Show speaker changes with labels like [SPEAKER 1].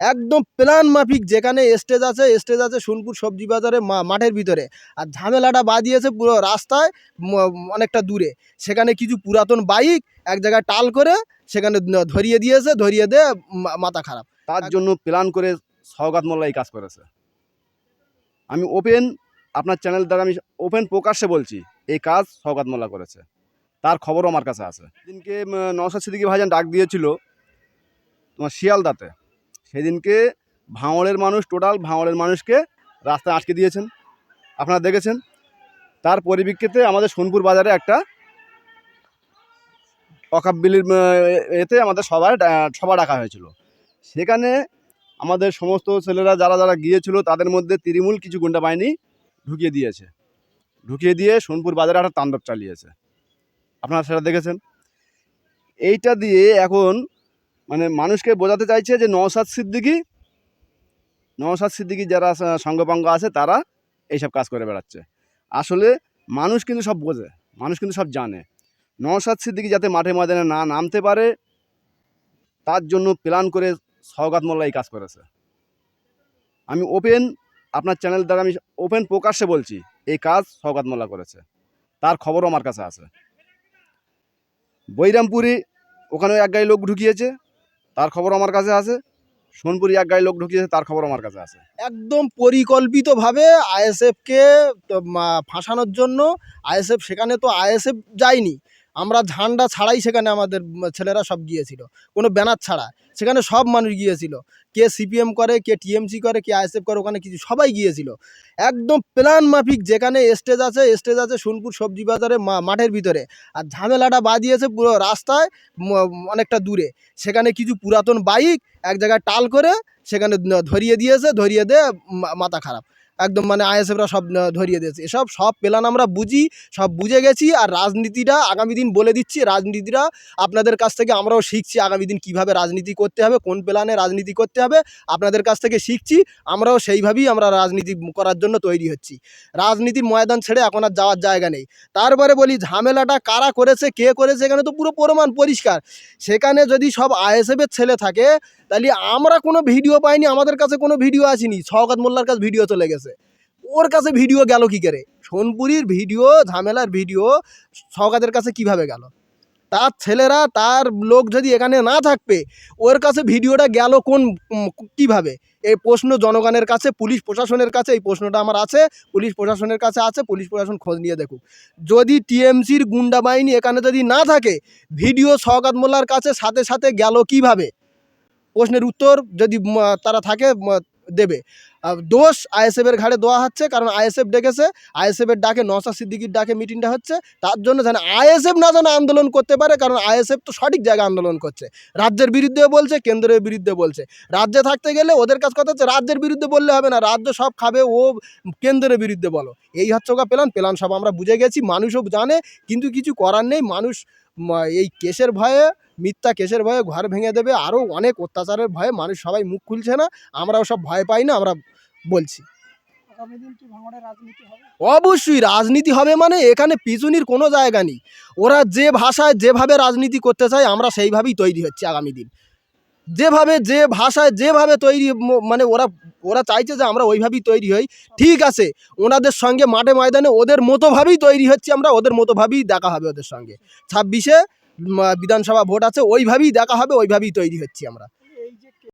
[SPEAKER 1] একদম প্ল্যান মাফিক যেখানে স্টেজ আছে স্টেজ আছে সোনপুর সবজি বাজারে মাঠের ভিতরে। আর ঝামেলাটা বাদিয়েছে পুরো রাস্তায় অনেকটা দূরে। সেখানে কিছু পুরাতন বাইক এক জায়গায় টাল করে সেখানে ধরিয়ে দিয়েছে, ধরিয়ে দিয়ে মাথা খারাপ।
[SPEAKER 2] তার জন্য প্ল্যান করে সওগাত মোল্লা এই কাজ করেছে। আমি ওপেন আপনার চ্যানেল দ্বারা আমি ওপেন প্রকাশ্যে বলছি, এই কাজ সওগাত মোল্লা করেছে। তার খবরও আমার কাছে আছে। দিনকে নশা সিদ্দিকি ভাইজান ডাক দিয়েছিল তোমার শিয়ালদাতে। সেদিনকে ভাঙড়ের মানুষ টোটাল ভাঙড়ের মানুষকে রাস্তায় আটকে দিয়েছেন। আপনারা দেখেছেন? তার পরিপ্রেক্ষিতে আমাদের সোনপুর বাজারে একটা অকাব্বিলির এতে আমাদের সবার সভা ডাকা হয়েছিল। সেখানে আমাদের সমস্ত ছেলেরা যারা যারা গিয়েছিল, তাদের মধ্যে তৃণমূল কিছু গুন্ডা বাহিনী ঢুকিয়ে দিয়েছে। ঢুকিয়ে দিয়ে সোনপুর বাজারে একটা তাণ্ডব চালিয়েছে। আপনারা সেটা দেখেছেন? এইটা দিয়ে এখন মানে মানুষকে বোঝাতে চাইছে যে নওসাদ সিদ্দিকি নওসাদ সিদ্দিকি যারা সঙ্গপাঙ্গ আছে, তারা এইসব কাজ করে বেড়াচ্ছে। আসলে মানুষ কিন্তু সব বোঝে, মানুষ কিন্তু সব জানে। নওসাদ সিদ্দিকি যাতে মাঠে ময়দানে না নামতে পারে, তার জন্য প্ল্যান করে সওগাত মোল্লা এই কাজ করেছে। আমি ওপেন আপনার চ্যানেল দ্বারা আমি ওপেন প্রকাশ্যে বলছি, এই কাজ সওগাত মোল্লা করেছে। তার খবরও আমার কাছে আছে। বৈরামপুরি ওখানে এক গাড়ি লোক ঢুকিয়েছে তার খবর আমার কাছে আছে। সোনপুরি এক গাড়ি লোক ঢুকিয়েছে, তার খবর আমার কাছে আছে।
[SPEAKER 1] একদম পরিকল্পিতভাবে আইএসএফকে ফাঁসানোর জন্য আইএসএফ, সেখানে তো আইএসএফ যায়নি। আমরা ঝান্ডা ছাড়াই সেখানে আমাদের ছেলেরা সব গিয়েছিল। কোনো ব্যানার ছাড়া। সেখানে সব মানুষ গিয়েছিল। কে সিপিএম করে, কে টিএমসি করে, কে আইএসএফ করে, ওখানে কিছু সবাই গিয়েছিল। একদম প্ল্যান মাফিক যেখানে স্টেজ আছে স্টেজ আছে সোনপুর সবজি বাজারে মাঠের ভিতরে। আর ঝামেলাটা বাদিয়েছে পুরো রাস্তায় অনেকটা দূরে। সেখানে কিছু পুরাতন বাইক এক জায়গায় টাল করে সেখানে ধরিয়ে দিয়েছে, ধরিয়ে দিয়ে মাথা খারাপ। একদম মানে আইএসএফরা সব ধরিয়ে দিয়েছে। এসব সব প্ল্যান আমরা, বুঝি, সব বুঝে গেছি আর রাজনীতিটা আগামী দিন বলে দিচ্ছি। রাজনীতিটা আপনাদের কাছ থেকে আমরাও শিখছি আগামী দিন কীভাবে রাজনীতি করতে হবে, কোন প্ল্যানে রাজনীতি করতে হবে, আপনাদের কাছ থেকে শিখছি, আমরাও সেইভাবেই আমরা রাজনীতি করার জন্য তৈরি হচ্ছি। রাজনীতির ময়দান ছেড়ে এখন আর যাওয়ার জায়গা নেই। তারপরে বলি, ঝামেলাটা কারা করেছে, কে করেছে, এখানে তো পুরো প্রমাণ পরিষ্কার। সেখানে যদি সব আইএসএফের ছেলে থাকে, তাহলে আমরা কোনো ভিডিও পাইনি, আমাদের কাছে কোনো ভিডিও আসেনি। শওকত মোল্লার কাছে ভিডিও চলে গেছে। ওর কাছে ভিডিও গেল কি করে? সোনপুরির ভিডিও ঝামেলার ভিডিও শওকাতের কাছে কীভাবে গেল? তার ছেলেরা, তার লোক যদি এখানে না থাকবে, ওর কাছে ভিডিওটা গেল কোন কীভাবে? এই প্রশ্ন জনগণের কাছে, পুলিশ প্রশাসনের কাছে, এই প্রশ্নটা আমার আছে, পুলিশ প্রশাসনের কাছে আছে, পুলিশ প্রশাসন খোঁজ নিয়ে দেখুক। যদি টিএমসির গুন্ডা বাহিনী এখানে যদি না থাকে ভিডিও শওকাত মোল্লার কাছে সাথে সাথে গেল কীভাবে? প্রশ্নের উত্তর যদি তারা থাকে দেবে। দোষ আইএসএফের ঘাড়ে দেওয়া হচ্ছে, কারণ আইএসএফ ডেকেছে, আইএসএফের ডাকে নসা সিদ্দিকির ডাকে মিটিংটা হচ্ছে, তার জন্য যেন আইএসএফ না যেন আন্দোলন করতে পারে, কারণ আইএসএফ তো সঠিক জায়গায় আন্দোলন করছে। রাজ্যের বিরুদ্ধে বলছে, কেন্দ্রের বিরুদ্ধে বলছে। রাজ্যে থাকতে গেলে ওদের কাজ কথা হচ্ছে, রাজ্যের বিরুদ্ধে বললে হবে না, রাজ্য সব খাবে, ও কেন্দ্রের বিরুদ্ধে বলো। এই হচ্ছে ওকা প্ল্যান প্ল্যান সব আমরা বুঝে গেছি, মানুষও জানে, কিন্তু কিছু করার নেই, মানুষ এই কেসের ভয়ে মিথ্যা কেসের ভয়ে ঘর ভেঙে দেবে আরও অনেক অত্যাচারের ভয়ে মানুষ সবাই মুখ খুলছে না আমরাও সব ভয় পাই না আমরা বলছি। অবশ্যই রাজনীতি হবে মানে এখানে পিছুনির কোনো জায়গা নেই। ওরা যে ভাষায় যেভাবে রাজনীতি করতে চায় আমরা সেইভাবেই তৈরি হচ্ছি আগামী দিন। যেভাবে যে ভাষায় যেভাবে তৈরি মানে ওরা ওরা চাইছে যে আমরা ওইভাবেই তৈরি হই। ঠিক আছে ওনাদের সঙ্গে মাঠে ময়দানে ওদের মতোভাবেই তৈরি হচ্ছে আমরা ওদের মতোভাবেই দেখা হবে ওদের সঙ্গে। ছাব্বিশে বিধানসভা ভোট আছে ওইভাবেই দেখা হবে ওইভাবেই তৈরি হচ্ছি আমরা।